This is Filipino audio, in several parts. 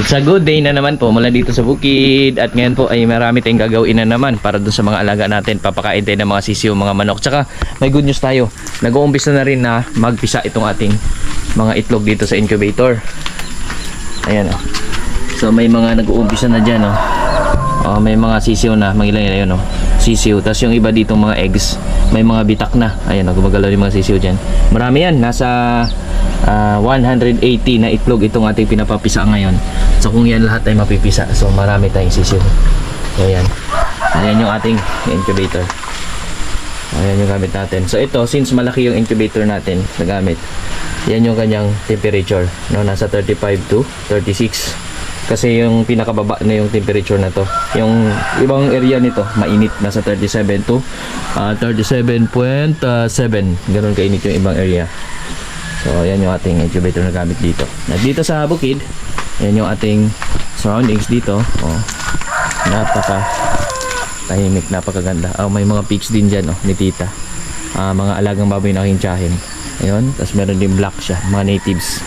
It's a good day na naman po mula dito sa bukid at ngayon po ay marami tayong gagawin na naman para dun sa mga alaga natin. Papakain tayo ng mga sisiyo, mga manok. Tsaka may good news tayo. Nag-uumpisa na rin na magpisa itong ating mga itlog dito sa incubator. Ayan o. So may mga nag-uumpisa na dyan o. Oh, may mga sisiyo na, mga ilan yun o. Sisiyo. Tapos yung iba ditong mga eggs, may mga bitak na. Ayan gumagalaw yung mga sisiyo dyan. Marami yan. Nasa ah, 180 na itlog itong ating pinapapisa ngayon. So kung yan lahat ay mapipisa, so marami tayong sisiyo. So ayan. Ayan yung ating incubator. Ayan yung gamit natin. So ito, since malaki yung incubator natin na gamit, yan yung kanyang temperature. No, nasa 35 to 36. Kasi yung pinakababa na yung temperature na to. Yung ibang area nito, mainit. Nasa 37 to ah, 37.7. Ganun kainit yung ibang area. So, yan yung ating incubator na gamit dito. At dito sa bukid, yan yung ating surroundings dito. Oh, napaka tahimik, napakaganda. Oh, may mga pigs din dyan, oh, ni tita. Ah, mga alagang baboy na hintsahin. Ayun, tapos meron din black siya, mga natives.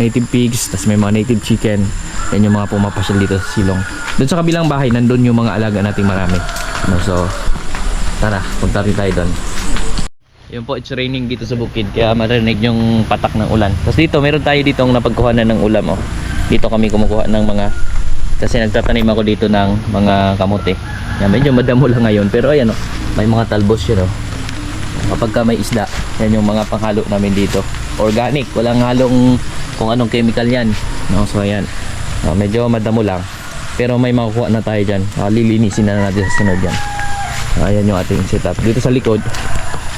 Native pigs, tapos may mga native chicken. Yan yung mga pumapasyal dito sa silong. Doon sa kabilang bahay, nandun yung mga alaga nating marami. No, so, tara, punta rin tayo doon. Yun po, it's raining dito sa bukid kaya marinig yung patak ng ulan. Tapos dito, meron tayo dito napagkuhanan ng ulam oh. Dito kami kumukuha ng mga kasi nagtatanim ako dito ng mga kamote. Yan, medyo madamo lang ngayon pero ayan oh, may mga talbos yun oh. Kapag ka may isda, yan yung mga panghalo namin dito. Organic, walang halong kung anong chemical yan. No, so ayan. Oh, medyo madamo lang. Pero may makukuha na tayo dyan. Ah, lilinisin na natin sa sunod yan. Ayan yung ating setup. Dito sa likod,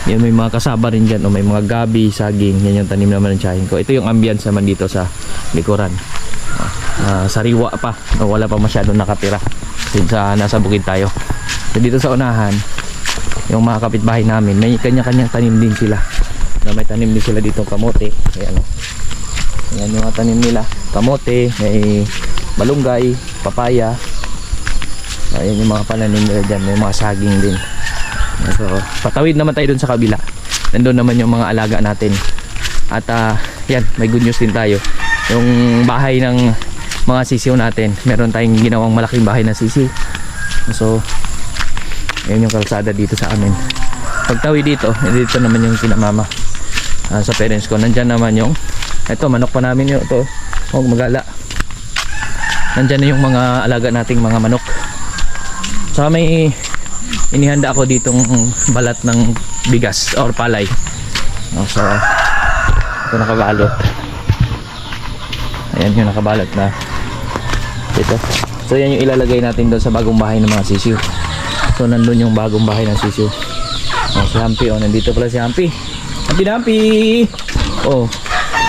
yan may mga kasaba rin dyan o may mga gabi, saging, yan yung tanim naman ng tsahin ko. Ito yung ambience naman dito sa likuran. Ah, sariwa pa, o wala pa masyadong nakatira. Dito sa nasa bukid tayo. So, dito sa unahan, yung mga kapitbahay namin, may kanya-kanyang tanim din sila. Na may tanim din sila dito kamote. Ayan o. Ayan yung tanim nila. Kamote, may malunggay, papaya. Ayan yung mga pananim nila dyan. May mga saging din. So, patawid naman tayo dun sa kabila. Nandun naman yung mga alaga natin. At ah, yan, may good news din tayo. Yung bahay ng mga sisiw natin, meron tayong ginawang malaking bahay na sisiw. So, yan yung kalsada dito sa amin. Pagtawid dito, eh, dito naman yung kinamama ah, sa parents ko. Nandyan naman yung, eto manok pa namin yung ito. Huwag magala. Nandyan na yung mga alaga nating mga manok. Saka may inihanda ako ditong balat ng bigas or palay. Oh, so, ito nakabalot. Ayan yung nakabalot na. Ito. So, yan yung ilalagay natin doon sa bagong bahay ng mga sisiyo. So, nandun yung bagong bahay ng sisiyo. Oh, si Hampi. Oh, nandito pala si Hampi. Na Hampi! Oh,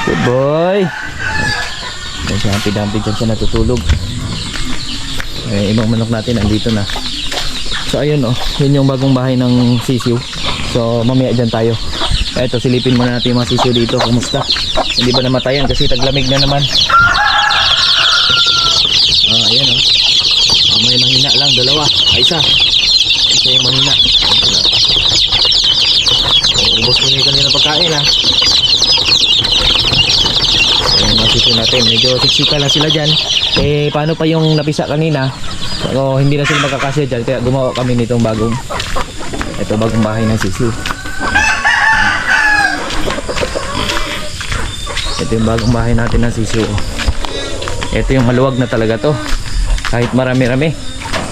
good boy. Ayan si Hampi Dampi dyan siya natutulog. Eh, ibang manok natin nandito na. So ayun oh, yun yung bagong bahay ng sisiw. So mamaya dyan tayo. Eto, silipin muna natin yung mga sisiw dito. Kumusta? Hindi ba namatayan kasi taglamig na naman. Ah, ayan oh. Ah, may mahina lang, dalawa. Ay, isa. Isa yung mahina. Oh, ubos ko na yung kanina pagkain ha. Ayan mga sisiw natin. Medyo siksika lang sila dyan. Eh, paano pa yung napisa kanina? So, hindi na sila magkakasya dyan. Kaya gumawa kami nitong bagong ito bagong bahay ng sisiw. Ito yung bagong bahay natin ng sisiw. Ito yung maluwag na talaga to. Kahit marami-rami.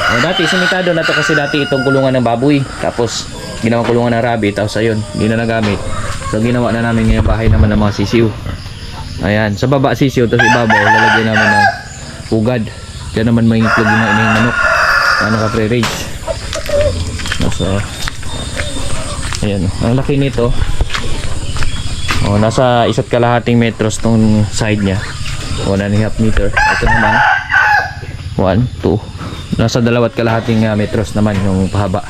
Eh, dati simitado na to kasi dati itong kulungan ng baboy. Tapos ginawa kulungan ng rabbit. Tapos ayun, hindi na nagamit. So ginawa na namin ngayong bahay naman ng mga sisiw. Ayan, sa baba sisiw. Tapos ibabaw, lalagyan naman ng ugad. Diyan naman may itlog mga inihing manok. Ano ka pre-range. So, ayan. Ang laki nito. Oh, nasa isa't kalahating metros tong side niya. One and a half meter. Ito naman. One, two. Nasa dalawat kalahating uh, metros naman yung pahaba.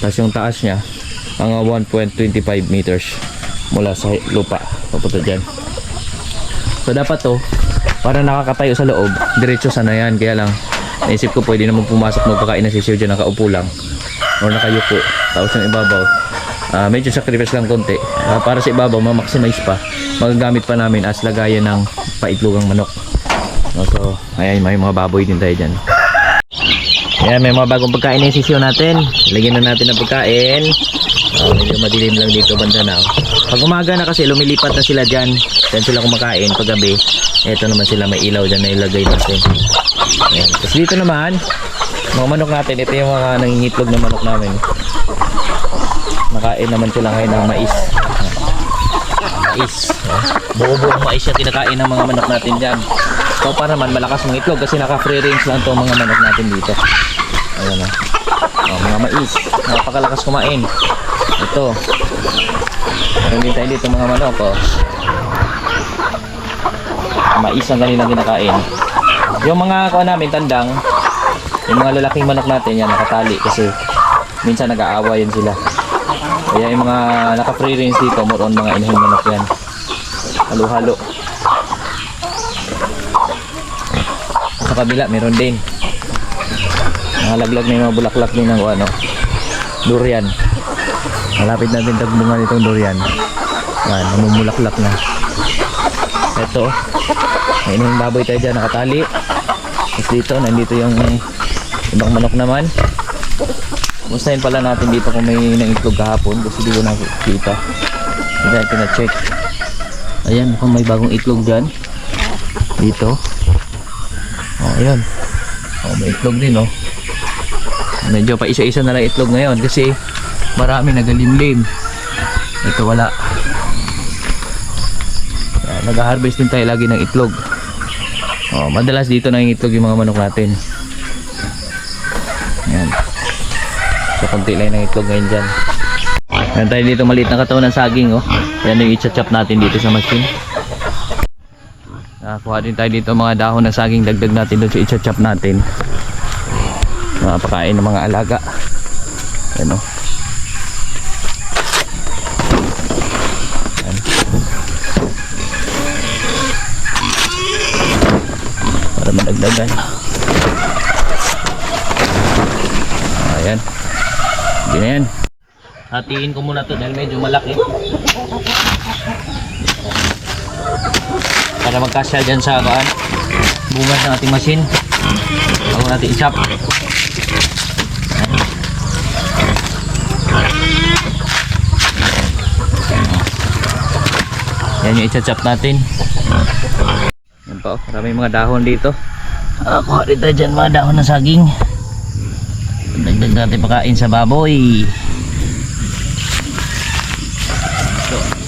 Tapos yung taas niya, mga 1.25 meters mula sa lupa. Papunta dyan. So dapat to, para nakakatayo sa loob, diretso sana yan. Kaya lang, naisip ko pwede naman pumasok magpakain na sisiyo dyan, nakaupo lang. Or nakayuko. Tapos yung ibabaw, ah, medyo sacrifice lang konti. Ah, para sa ibabaw, ma-maximize pa. Magagamit pa namin as lagayan ng paitlogang manok. Oh, so, ayan, may mga baboy din tayo dyan. Ayan, may mga bagong pagkain na sisiyo natin. Lagyan na natin ng pagkain. Oh, medyo madilim lang dito banda na. Oh. Pag umaga na kasi, lumilipat na sila dyan. Dyan sila kumakain. Pag gabi, eto naman sila may ilaw dyan na ilagay natin. Ayan. Tapos dito naman, mga manok natin. Ito yung mga nangingitlog na manok namin. Nakain naman sila ngayon ng mais. Mais. Oh. Buo-buong mais yung kinakain ng mga manok natin dyan. So para naman malakas mga itlog kasi naka-free range lang itong mga manok natin dito. Ayan o. Oh, mga mais. Napakalakas kumain. Ito. Din tayo dito mga manok. Oh. Mais ang kanilang kinakain. Yung mga kuha namin, tandang, yung mga lalaking manok natin, yan, nakatali kasi minsan nag-aawayan sila. Kaya yung mga naka-free range dito, more on mga inahing manok yan. Halo-halo. Sa kabila, meron din. Mga laglag na yung mga bulaklak din ng ano, durian. Malapit natin tagbunga nitong durian. Yan, namumulaklak na. Ito, may inahing baboy tayo dyan, nakatali. Tapos dito, nandito yung ibang manok naman. Mustahin pala natin dito kung may nangitlog kahapon kasi di ko nakikita. Hindi natin na-check. Ayan, mukhang may bagong itlog dyan. Dito. Oh, ayan. Oh, may itlog din, oh. Medyo pa isa-isa na lang itlog ngayon kasi marami nagalimlim. Ito wala. Ayan, Nag-harvest din tayo lagi ng itlog. Oh, madalas dito nangingitlog yung mga manok natin. Ayan. So, konti lang ng itlog ngayon dyan. Meron tayo dito maliit na katawan ng saging, oh. Yan yung i-chop natin dito sa machine. Nakakuha din tayo dito mga dahon ng saging. Dagdag natin doon sa i-chop natin. Mga pakain ng mga alaga. Yan, oh. Yan. Madagdagan. Ayan. Hindi na yan. Hatiin ko muna to dahil medyo malaki. Para magkasya dyan sa kaan. Bungas ng ating machine. Bago natin i-chop. Yan yung i-chop natin. Yan pa, oh. maraming mga dahon dito. Ah, kuha rin tayo dyan mga dahon ng saging. Dagdag natin pakain sa baboy. Ito.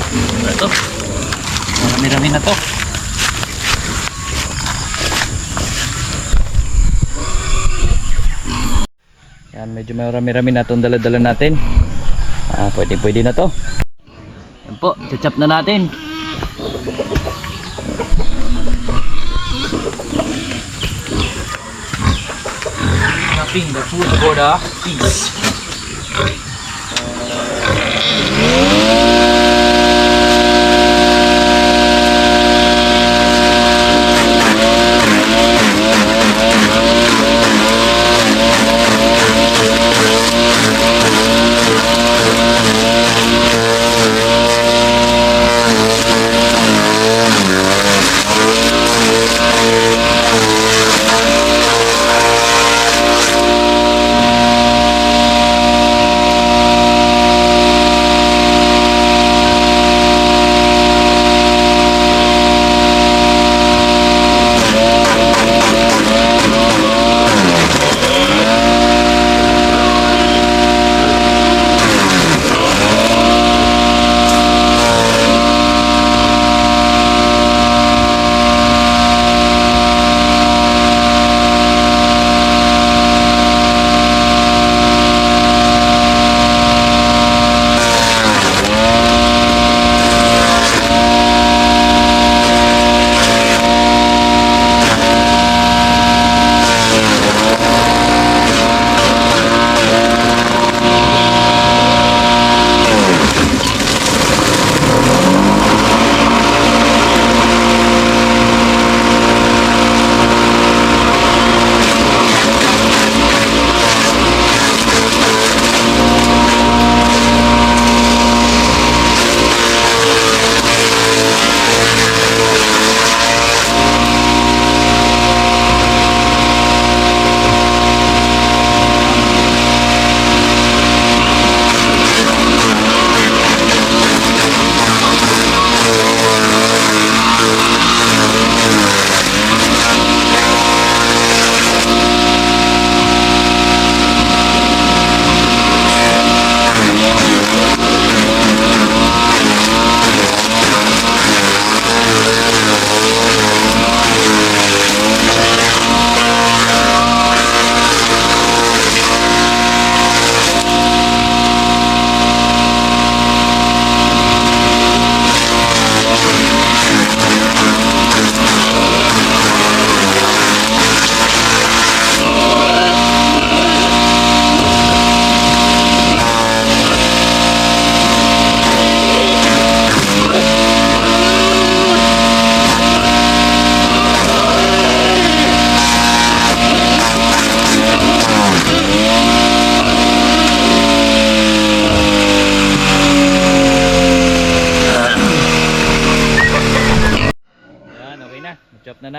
Yan, ano to? Marami-rami na to. Yan, medyo marami-rami na itong dala-dala natin. Ah, pwede pwede na to. Yan po, chachap na natin. Chopping the food for the pigs.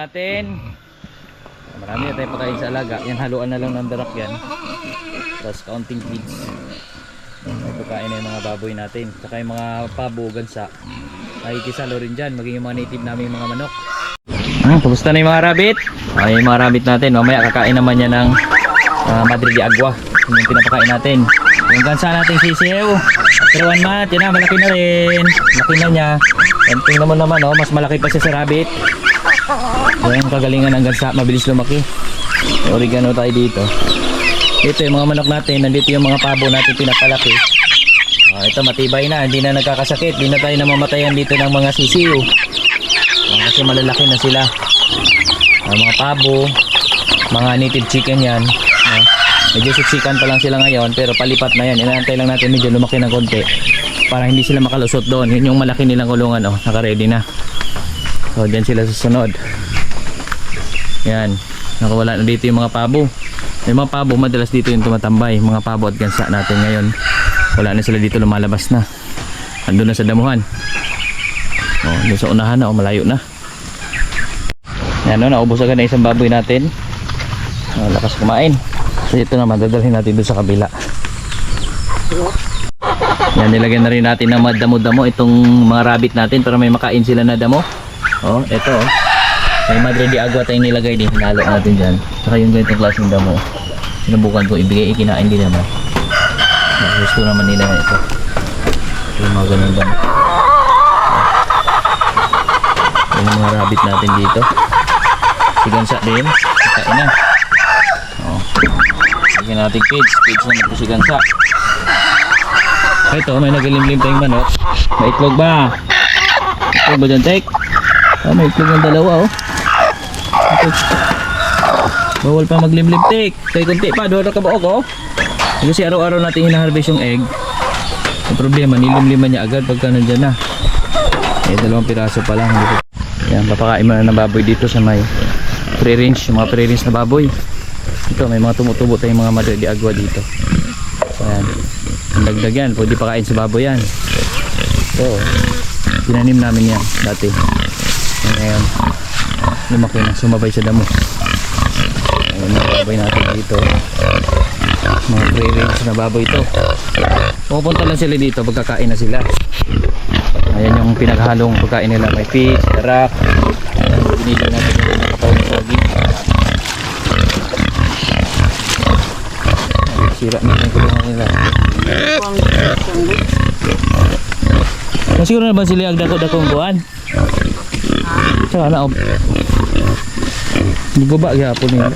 Natin. Marami na tayong pagkain sa alaga. Yan, haluan na lang ng darak yan. Tapos counting feeds. May pagkain na yung mga baboy natin. Saka yung mga pabo, gansa. Nakikisalo rin dyan. Maging yung mga native namin mga manok. Ah, kamusta na yung mga rabbit? Ay, yung mga rabbit natin. Mamaya kakain naman yan ng uh, Madre de Agua. Yun yung pinapakain natin. Yung gansa nating sisiw. Pero one month, yan na, malaki na rin. Laki na niya. Tingnan mo naman, oh, mas malaki pa siya sa rabbit. Yung kagalingan ng gansa, mabilis lumaki. May oregano tayo dito. Dito yung mga manok natin, nandito yung mga pabo natin pinapalaki. Ah, ito matibay na, hindi na nagkakasakit, hindi na tayo namamatayan dito ng mga sisiw. Ah, kasi malalaki na sila. Ah, mga pabo, mga native chicken yan. Ah, medyo siksikan pa lang sila ngayon, pero palipat na yan. Inaantay lang natin medyo lumaki ng konti para hindi sila makalusot doon. Yun yung malaki nilang kulungan, oh, naka-ready na. So, dyan sila susunod. Yan. Nakawala na dito yung mga pabo. Yung mga pabo, madalas dito yung tumatambay. Mga pabo at gansa natin ngayon. Wala na sila dito lumalabas na. Andun na sa damuhan. Oh, doon sa unahan na, oh, malayo na. Yan, no, naubos agad na isang baboy natin. Oh, lakas kumain. So, ito naman, dadalhin natin doon sa kabila. Yan, nilagyan na rin natin ng mga damo-damo itong mga rabbit natin para may makain sila na damo. Oh, ito oh. May madre di agua tayong nilagay din. Hinalo natin dyan. Tsaka yung ganitong klaseng damo. Sinubukan ko ibigay, ikinain din naman. Gusto naman nila ito. Ito yung mga ganun damo. Yung mga rabbit natin dito. Sigansa din. Kain na. Oh. Lagyan natin feeds. Feeds naman po sigansa. Ito, may nagalimlim tayong manok. May itlog ba? Itlog ba dyan, Tek? Ah, may itlog ng dalawa, oh. Bawal pa maglimlim, Tek. Kaya kunti pa, doon na kabuok, oh. Kasi araw-araw natin hinaharvest yung egg. Ang problema, nilimliman niya agad pagka nandyan na. Eh, dalawang piraso pa lang. Yan, papakain mo na ng baboy dito sa may pre-range, mga pre-range na baboy. Ito, may mga tumutubo tayong mga madre di agua dito. Ayan. Ang dagdag yan, pwede pakain sa baboy yan. Ito, tinanim namin yan dati. Ngayon, lumaki na, sumabay sa damo. Baboy natin dito. Mga pre-range na baboy ito. Pupunta lang sila dito, pagkakain na sila. Ayan yung pinaghalong pagkain nila. May fish, darak. Binili natin yung nakapawang sogi. Sira na yung kulungan nila. Siguro na ba sila ang dako-dakong buwan? Saka na, Bubaba gyapon nila.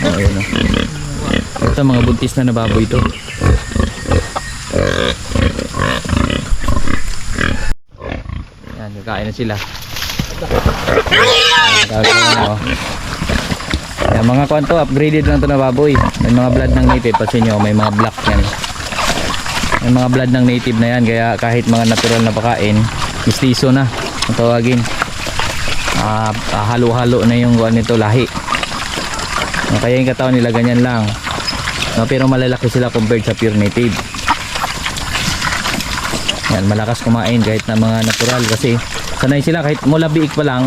Oh, ayun oh. Ito mga buntis na nababoy ito. Yan, kakain na sila. Na. Yan, mga kwanto, upgraded lang to na. May mga blood ng native, kasi nyo, may mga black yan. May mga blood ng native na yan, kaya kahit mga natural na pakain, mistiso na, ang tawagin. Ah, halo-halo na yung kuwan nito, lahi. Ah, Kaya yung katawan nila ganyan lang. No, pero malalaki sila compared sa pure native. Yan, malakas kumain kahit na mga natural kasi sanay sila kahit mula biik pa lang,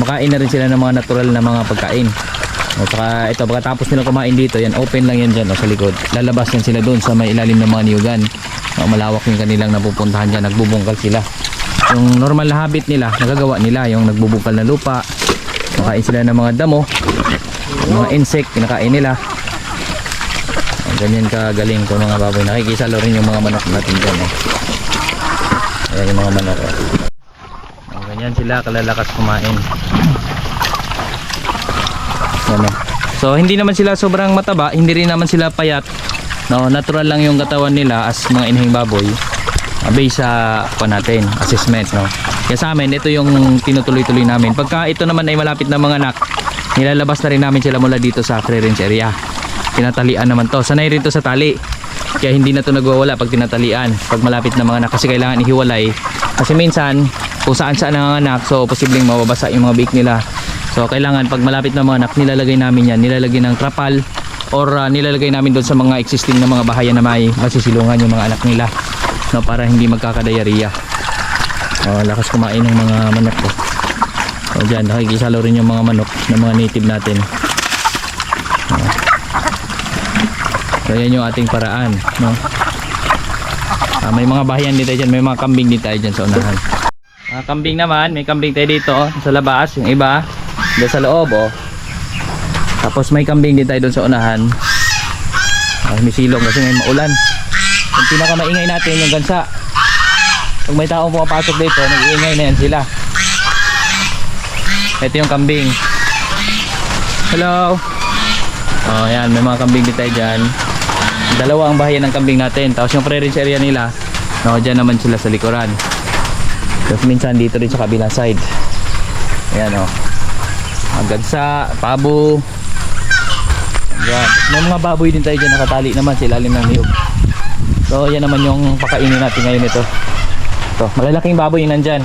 makain na rin sila ng mga natural na mga pagkain. O saka ito, pagkatapos nila kumain dito, yan open lang yan dyan o, sa likod. Lalabas yan sila doon sa may ilalim ng mga niyugan. O, malawak yung kanilang napupuntahan dyan, nagbubungkal sila. Yung normal na habit nila, nagagawa nila, yung nagbubungkal na lupa, makain sila ng mga damo, mga insect, kinakain nila. Ganyan kagaling ko mga baboy. Nakikisalo rin yung mga manok natin dyan. Eh. Ayan yung mga manok. O, ganyan sila kalalakas kumain. Ano. So hindi naman sila sobrang mataba, hindi rin naman sila payat. No, natural lang yung katawan nila as mga inhing baboy. Based sa pa natin, assessment, no. Kaya sa amin, ito yung tinutuloy-tuloy namin. Pagka ito naman ay malapit na mga anak, nilalabas na rin namin sila mula dito sa free range area. Tinatalian naman to. Sanay rin to sa tali. Kaya hindi na to nagwawala pag tinatalian. Pag malapit na mga anak kasi kailangan ihiwalay. Kasi minsan, kung saan saan ang anak, so posibleng mababasa yung mga bake nila. So kailangan pag malapit na mga anak, nilalagay namin yan, nilalagay ng trapal or uh, nilalagay namin doon sa mga existing na mga bahayan na may masisilungan yung mga anak nila no, para hindi magkakadayariya. Oh, lakas kumain ng mga manok ko. So dyan, nakikisalo rin yung mga manok ng mga native natin. So yan yung ating paraan, no? Ah, may mga bahayan dito dyan, may mga kambing dito tayo dyan sa unahan. Mga kambing naman, may kambing tayo dito oh, sa labas, yung iba, doon sa loob oh. Tapos may kambing din tayo doon sa unahan. Ah, may silong kasi may maulan. Yung pinaka maingay natin yung gansa. Pag may taong pumapasok dito, nag-iingay na yan sila. Ito yung kambing. Hello. Oh, yan, may mga kambing din tayo dyan. Dalawa ang bahayan ng kambing natin. Tapos yung pre-range area nila, no, dyan naman sila sa likuran. Tapos minsan dito rin sa kabilang side. Ayan. Oh. Ang gansa, pabo. Tapos may mga baboy din tayo dyan nakatali naman sa ilalim ng niyog. So yan naman yung pakainin natin ngayon ito. Ito, malalaking baboy yung nandyan.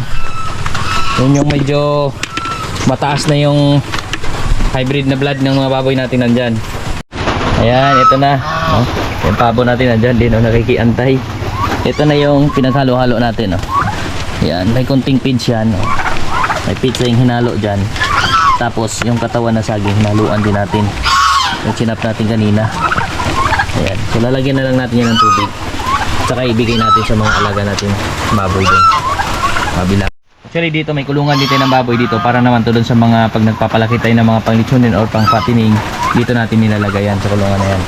Yun yung medyo mataas na yung hybrid na blood ng mga baboy natin nandyan. Ayan, ito na. No? Yung pabo natin nandyan din, no? nakikiantay. Ito na yung pinaghalo-halo natin. No? Ayan, may konting pits yan. No? May pizza yung hinalo dyan. Tapos yung katawan na saging, hinaluan din natin. Yung sinap natin kanina. Ayan, so lalagyan na lang natin yan ng tubig. Tsaka ibigay natin sa mga alaga natin baboy din. Kabila. Actually dito may kulungan dito ng baboy dito para naman to doon sa mga pag nagpapalaki tayo ng mga panglitsunin or pang fattening dito natin nilalagay yan sa kulungan na yan.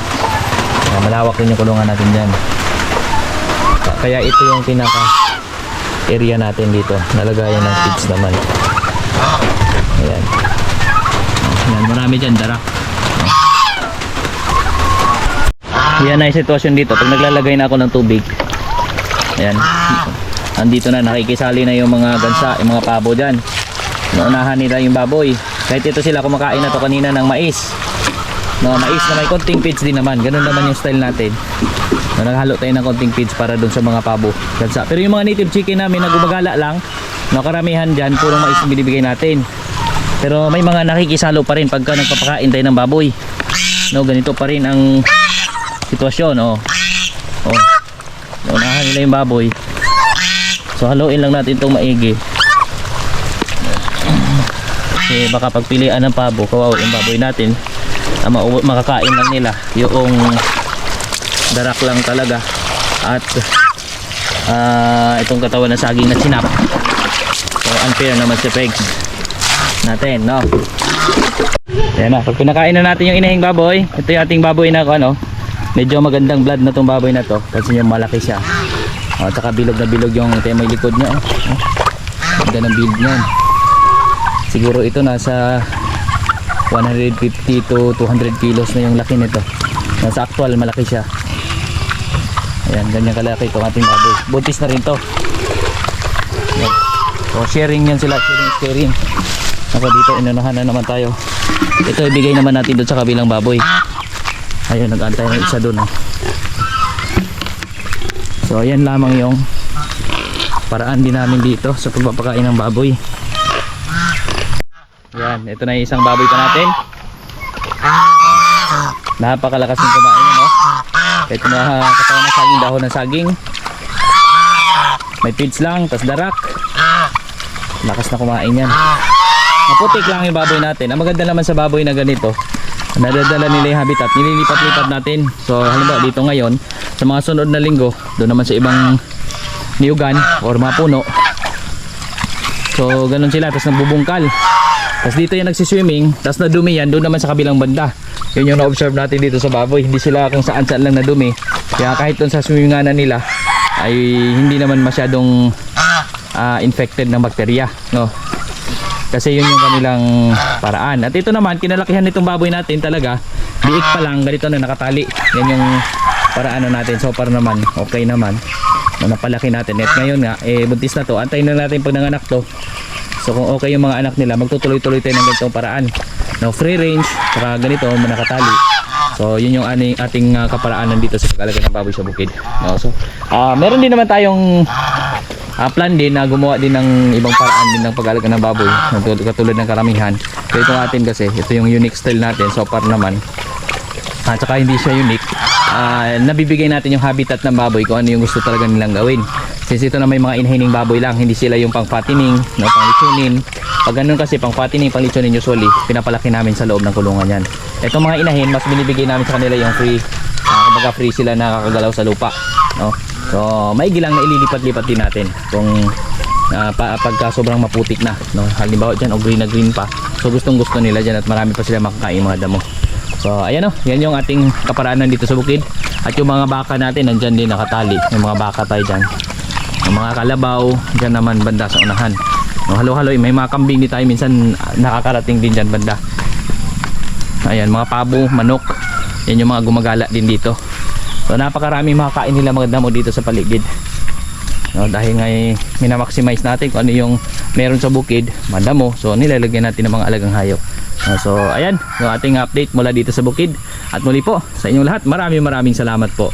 Kaya malawak din yung kulungan natin dyan. Kaya ito yung pinaka area natin dito. Nalagayan ng feeds naman. Ayan. Ayan, marami dyan, darak. Yan yung sitwasyon dito. Pag naglalagay na ako ng tubig, ayan, andito na, nakikisali na yung mga gansa, yung mga pabo dyan. Naunahan nila yung baboy. Kahit ito sila kumakain na to kanina ng mais. No, mais na may konting feeds din naman. Ganun naman yung style natin. No, naghalo tayo ng konting feeds para dun sa mga pabo. Gansa. Pero yung mga native chicken namin na gumagala lang, no, karamihan dyan, puro mais yung binibigay natin. Pero may mga nakikisalo pa rin pagka nagpapakain tayo ng baboy. No, ganito pa rin ang sitwasyon, oh. Oh. Naunahan nila yung baboy. So haluin lang natin itong maigi. Kasi baka pagpilian ng pabo, kawawa yung baboy natin. Ah, makakain lang nila yung darak lang talaga at ah, itong katawan na saging na sinap. So unfair naman si Peg natin, no? Ayan na, pag pinakain na natin yung inahing baboy, ito yung ating baboy na ano, medyo magandang blood na tong baboy na to kasi yung malaki siya. O, tsaka bilog na bilog yung ito yung likod niya. Oh. Oh. Ganda ng build niyan. Siguro ito nasa 150 to 200 kilos na yung laki nito. Nasa actual malaki siya. Ayan, ganyan kalaki itong ating baboy. Buntis na rin to. Ayan. So sharing yan sila, sharing sharing. Ako dito inunahan na naman tayo. Ito ibigay naman natin doon sa kabilang baboy. Ayun, nag-antay ng isa doon. Oh. So ayan lamang yung paraan din namin dito sa pagpapakain ng baboy. Yan, ito na yung isang baboy pa natin. Napakalakas ng kumain, no? Ito na katawan ng saging, dahon ng saging. May feeds lang, tas darak. Lakas na kumain yan. Maputik lang yung baboy natin. Ang maganda naman sa baboy na ganito, nadadala nila yung habitat, nililipat-lipat natin. So halimbawa dito ngayon, sa mga sunod na linggo, doon naman sa ibang niyugan or mga puno. So ganun sila, tapos nagbubungkal. Tapos dito yung nagsiswimming, tapos nadumi yan, doon naman sa kabilang banda. Yun yung na-observe natin dito sa baboy. Hindi sila kung saan saan lang nadumi. Kaya kahit doon sa swimminganan nila, ay hindi naman masyadong ah, infected ng bakterya. No? Kasi yun yung kanilang paraan. At ito naman, kinalakihan nitong baboy natin talaga, biik pa lang, ganito na nakatali. Yan yung paraan na natin. So para naman, okay naman. Na napalaki natin. At ngayon nga, eh, buntis na to. Antayin na natin pag nanganak to. So kung okay yung mga anak nila, magtutuloy-tuloy tayo ng ganitong paraan. No, free range, saka ganito, nakatali. So yun yung aning, ating uh, kaparaanan dito sa pag-alaga ng baboy sa bukid. No, so, ah meron din naman tayong Ah, plan din na gumawa din ng ibang paraan din ng pag-alaga ng baboy Tul- katulad ng karamihan so ito natin kasi ito yung unique style natin so far naman at saka hindi siya unique ah, nabibigay natin yung habitat ng baboy kung ano yung gusto talaga nilang gawin Since ito na may mga inhining baboy lang, hindi sila yung pang fattening, no, pang litsunin. Pag ganun kasi pang fattening, pang litsunin usually, pinapalaki namin sa loob ng kulungan yan. Itong mga inahin, mas binibigay namin sa kanila yung free, uh, kumbaga free sila nakakagalaw sa lupa. No? So, maigi lang na ililipat-lipat din natin kung ah, pa, pagka sobrang maputik na. No? Halimbawa dyan, o green na green pa. So, gustong gusto nila dyan at marami pa sila makakain mga damo. So, ayan o, yan yung ating kaparaanan dito sa bukid. At yung mga baka natin, nandyan din nakatali. Yung mga baka tayo dyan. Yung mga kalabaw, dyan naman banda sa unahan. No, halo-halo, may mga kambing din tayo minsan nakakarating din dyan banda. Ayan, mga pabo, manok. Yan yung mga gumagala din dito. So, napakarami makakain nila mga damo dito sa paligid. No, dahil nga minamaximize natin kung ano yung meron sa bukid, madamo. So, nilalagyan natin ng mga alagang hayop. No, so, ayan, yung ating update mula dito sa bukid. At muli po, sa inyong lahat, maraming maraming salamat po.